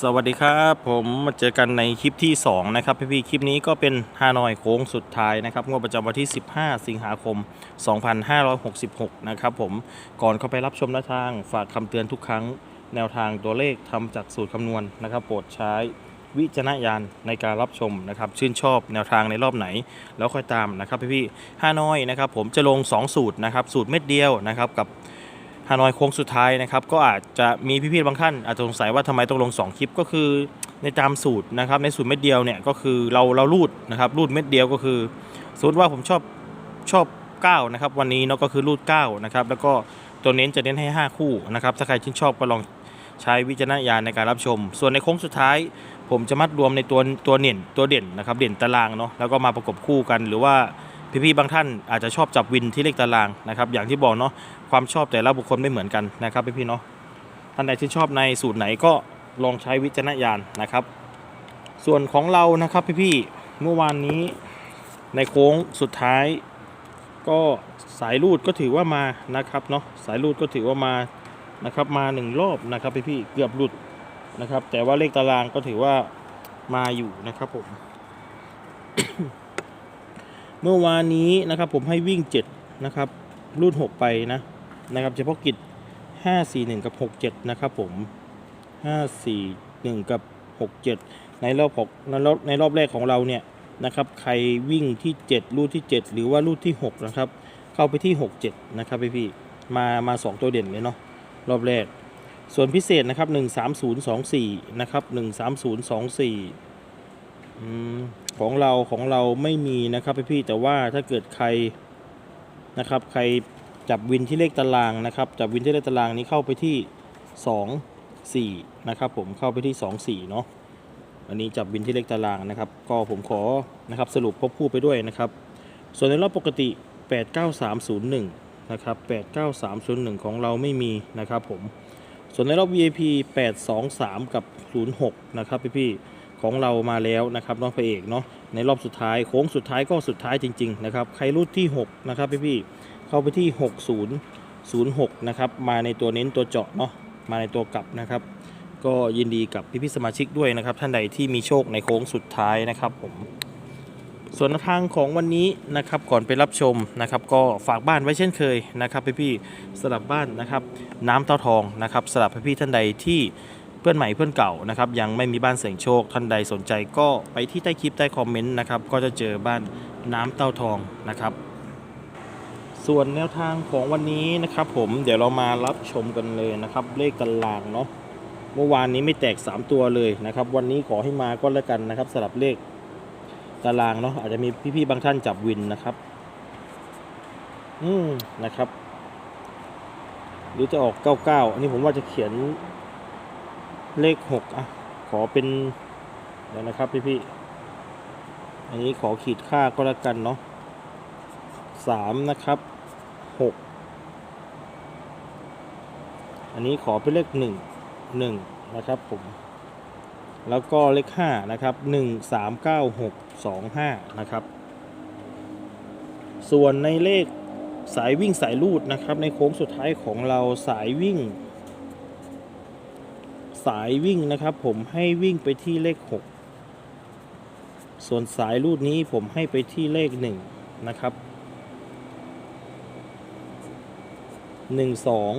สวัสดีครับผมมาเจอกันในคลิปที่ 2 นะครับพี่พี่ๆคลิปนี้ก็เป็นฮานอยโค้งสุดท้ายนะครับงวดประจำวันที่ 15 สิงหาคม 2566 นะครับผมก่อนเข้าไปรับชมแนวทางฝากคำเตือนทุกครั้งแนวทางตัวเลขทำจากสูตรคำนวณนะครับโปรดใช้วิจารณญาณในการรับชมนะครับชื่นชอบแนวทางในรอบไหน แล้วค่อยตามนะครับพี่พี่ๆฮานอยนะครับผมจะลง 2 สูตรนะครับสูตรเม็ดเดียวนะครับกับ ฮานอยโค้งสุดท้ายนะครับก็อาจจะมีพี่ๆบางท่านอาจจะสงสัยว่าทำไมต้องลง 2 คลิปก็คือในตามสูตรนะครับในสูตรเม็ดเดียวเนี่ยก็คือเราเรารูดนะครับรูดเม็ดเดียวก็คือสมมติว่าผมชอบชอบ9นะครับวันนี้เนาะก็คือรูด9นะครับแล้วก็ตัวเน้นจะเน้นให้ 5 คู่นะครับถ้าใครชื่นชอบก็ลองใช้วิจารณญาณในการรับชม ส่วนในโค้งสุดท้าย ผมจะมัดรวมในตัวตัวเด่นตัวเด่นนะครับเด่นตารางเนาะแล้วก็มาประกบคู่กันหรือว่า พี่ๆบางท่านอาจจะชอบจับวินที่เลขตารางนะครับอย่างที่บอกเนาะความชอบแต่ละบุคคลไม่เหมือนกันนะครับพี่ๆเนาะท่านใดที่ชอบในสูตรไหนก็ลองใช้วิจารณญาณนะครับ ส่วนของเรานะครับพี่ๆเมื่อวานนี้ในโค้งสุดท้าย ก็สายรูดก็ถือว่ามานะครับเนาะสายรูดก็ถือว่ามานะครับมาหนึ่งรอบนะครับพี่ๆเกือบหลุดนะครับ แต่ว่าเลขตารางก็ถือว่ามาอยู่นะครับผม เมื่อวานนี้นะครับผมให้วิ่ง 7 นะครับรูด6ไปนะนะครับเฉพาะกิจ 541 กับ 67 นะครับผม 541 กับ 67 ในรอบของในรอบในรอบแรกของเราเนี่ยนะครับใครวิ่งที่ 7 รูดที่ 7 หรือว่ารูดที่ 6 นะครับ เข้าไปที่ 67 นะครับพี่พี่ๆมามา 2 ตัวเด่นเลยเนาะรอบแรก ส่วนพิเศษนะครับ 13024 นะครับ 13024 อของเราของเราไม่มีนะครับพี่พี่ๆแต่ว่าถ้าเกิดใครนะครับ ใครจับวินที่เลขตารางนะครับ จับวินที่เลขตารางนี้เข้าไปที่ 2 4 นะครับ ผมเข้าไปที่ 2 4 เนาะอันนี้จับวินที่เลขตารางนะครับ ก็ผมขอนะครับสรุปควบคู่ไปด้วยนะครับ ส่วนในรอบปกติ 89301 นะครับ 89301 ของเราไม่มีนะครับผมส่วนในรอบ VIP 823 กับ 06 นะครับพี่ๆ ของเรามาแล้วนะครับน้องพระเอกเนาะในรอบสุดท้ายโค้งสุดท้ายก็สุดท้ายจริงๆนะครับใครรูดที่ 6 นะครับพี่ๆเข้าไปที่ 6006 นะครับ มาในตัวเน้นตัวเจาะเนาะมาในตัวกลับนะครับ ก็ยินดีกับพี่พี่สมาชิกด้วยนะครับ ท่านใดที่มีโชคในโค้งสุดท้ายนะครับผมส่วนทางของวันนี้นะครับก่อนไปรับชมนะครับ ก็ฝากบ้านไว้เช่นเคยนะครับพี่พี่สลับบ้านนะครับ น้ำเต้าทองนะครับสลับพี่พี่ท่านใดที่ เพื่อนใหม่เพื่อนเก่านะครับยังไม่มีบ้านเสี่ยงโชคท่านใดสนใจก็ไปที่ใต้คลิปใต้คอมเมนต์นะครับก็จะเจอบ้านน้ำเต้าทองนะครับ ส่วนแนวทางของวันนี้นะครับ ผมเดี๋ยวเรามารับชมกันเลยนะครับ เลขตารางเนาะเมื่อวานนี้ไม่แตก 3 ตัวเลยนะครับ วันนี้ขอให้มาก็แล้วกันนะครับสลับเลขตารางเนาะอาจจะมีพี่ๆบางท่านจับวินนะครับ อืมนะครับ หรือจะออก 99 อันนี้ผมว่าจะเขียน เลข6อะ ขอเป็นเดี๋ยวนะครับพี่ๆอันนี้ขอขีดค่าก็แล้วกันเนาะสามนะครับหกอันนี้ขอเป็นเลขหนึ่งหนึ่งนะครับผมแล้วก็เลขห้านะครับหนึ่งสามเก้าหกสองห้านะครับ ส่วนในเลขสายวิ่งสายลูดนะครับ ในโค้งสุดท้ายของเราสายวิ่ง สายวิ่งนะครับผมให้วิ่งไปที่เลขหกส่วนสายลูดนี้ผมให้ไปที่เลขหนึ่งนะครับหนึ่งสอง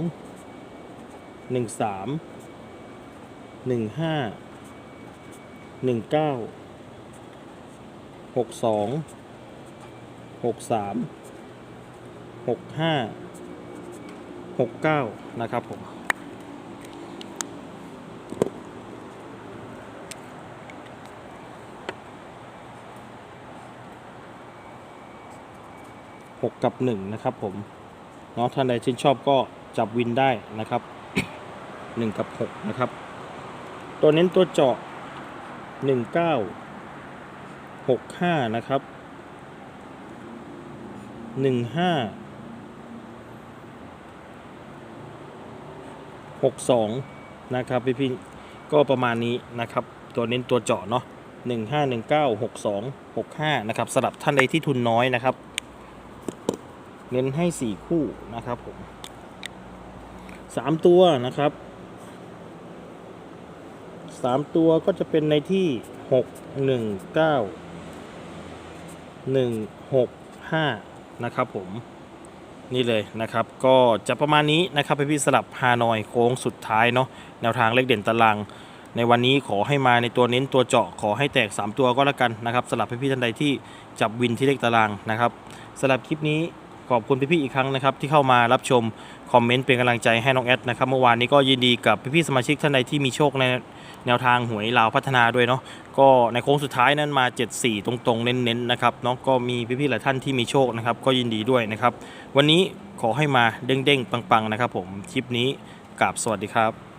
หนึ่งสามหนึ่งห้าหนึ่งเก้าหก 6 กับ 1 นะครับผมเนาะท่านใดชื่นชอบก็จับวินได้นะครับ 1 กับ 6 นะครับ ตัวเน้นตัวเจาะ 19 65 นะครับ 15 62 นะครับพี่พี่ก็ประมาณนี้นะครับ ตัวเน้นตัวเจาะเนาะ1519 62 65 นะครับสำหรับท่านใดที่ทุนน้อยนะครับ เน้นให้4คู่นะครับผม3ตัวนะครับสามตัวก็จะเป็นในที่หกหนึ่งเก้าหนึ่งหกห้านะครับผมนี่เลยนะครับก็จะประมาณนี้นะครับพี่สลับฮานอยโค้งสุดท้ายเนาะแนวทางเลขเด่นตาราง ในวันนี้ขอให้มาในตัวเน้นตัวเจาะขอให้แตก 3 ตัวก็แล้วกันนะครับสลับพี่ๆท่านใดที่จับวินที่เลขตารางนะครับสลับคลิปนี้ ขอบคุณพี่ๆอีกครั้งนะครับที่เข้ามารับชมคอมเมนต์เป็นกำลังใจให้น้องแอดนะครับเมื่อวานนี้ก็ยินดีกับพี่ๆสมาชิกท่านใดที่มีโชคในแนวทางหวยลาวพัฒนาด้วยเนาะก็ในโค้งสุดท้ายนั้นมา 74 ตรงๆ เน้นๆนะครับเนาะก็มีพี่ๆหลายท่านที่มีโชคนะครับก็ยินดีด้วยนะครับ วันนี้ขอให้มาเด้งๆ ปังๆนะครับผมคลิปนี้กราบสวัสดีครับ